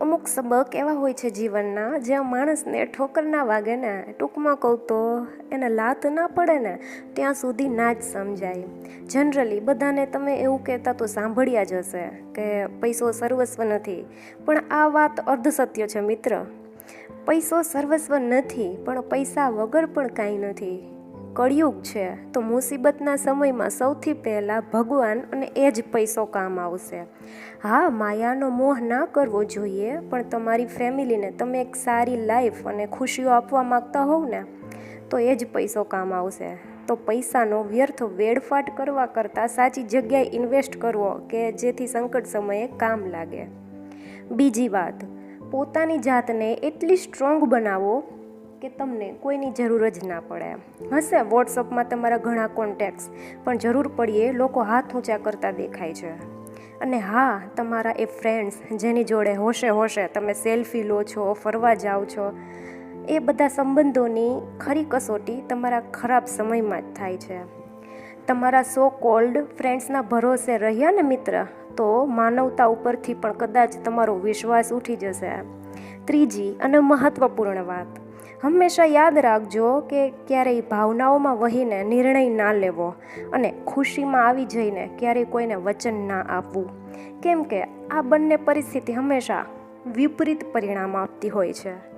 અમુક સબક એવા હોય છે જીવનના, જ્યાં માણસને ઠોકર ના વાગે ને ટૂંકમાં કહું તો એને લાત ના પડે ને, ત્યાં સુધી ના જ સમજાય. જનરલી બધાને તમે એવું કહેતા તો સાંભળ્યા જ હશે કે પૈસો સર્વસ્વ નથી. પણ આ વાત અર્ધસત્ય છે મિત્ર. પૈસો સર્વસ્વ નથી, પણ પૈસા વગર પણ કાંઈ નથી. કળિયુગ છે, તો મુસીબતના સમયમાં સૌથી પહેલાં ભગવાન અને એ જ પૈસો કામ આવશે. હા, માયાનો મોહ ના કરવો જોઈએ, પણ તમારી ફેમિલીને તમે એક સારી લાઈફ અને ખુશીઓ આપવા માગતા હોવ ને, તો એ જ પૈસો કામ આવશે. તો પૈસાનો વ્યર્થ વેડફાટ કરવા કરતાં સાચી જગ્યાએ ઇન્વેસ્ટ કરવો કે જેથી સંકટ સમયે કામ લાગે. બીજી વાત, પોતાની જાતને એટલી સ્ટ્રોંગ બનાવો કે તમને કોઈની જરૂર જ ના પડે હશે? વોટ્સઅપમાં તમારા ઘણા કોન્ટેક્ટ્સ પણ જરૂર પડીએ, લોકો હાથ ઊંચા કરતા દેખાય છે. અને હા, તમારા એ ફ્રેન્ડ્સ જેની જોડે હોશે હોશે તમે સેલ્ફી લો છો, ફરવા જાઓ છો, એ બધા સંબંધોની ખરી કસોટી તમારા ખરાબ સમયમાં જ થાય છે. તમારા સો કોલ્ડ ફ્રેન્ડ્સના ભરોસે રહ્યા ને મિત્ર, તો માનવતા ઉપરથી પણ કદાચ તમારો વિશ્વાસ ઉઠી જશે. ત્રીજી અને મહત્ત્વપૂર્ણ વાત. હંમેશા યાદ રાખજો કે ક્યારેય ભાવનાઓમાં વહીને નિર્ણય ના લેવો અને ખુશીમાં આવી જઈને ક્યારેય કોઈને વચન ના આપવું. કેમ કે આ બંને પરિસ્થિતિ હંમેશા વિપરીત પરિણામ આપતી હોય છે.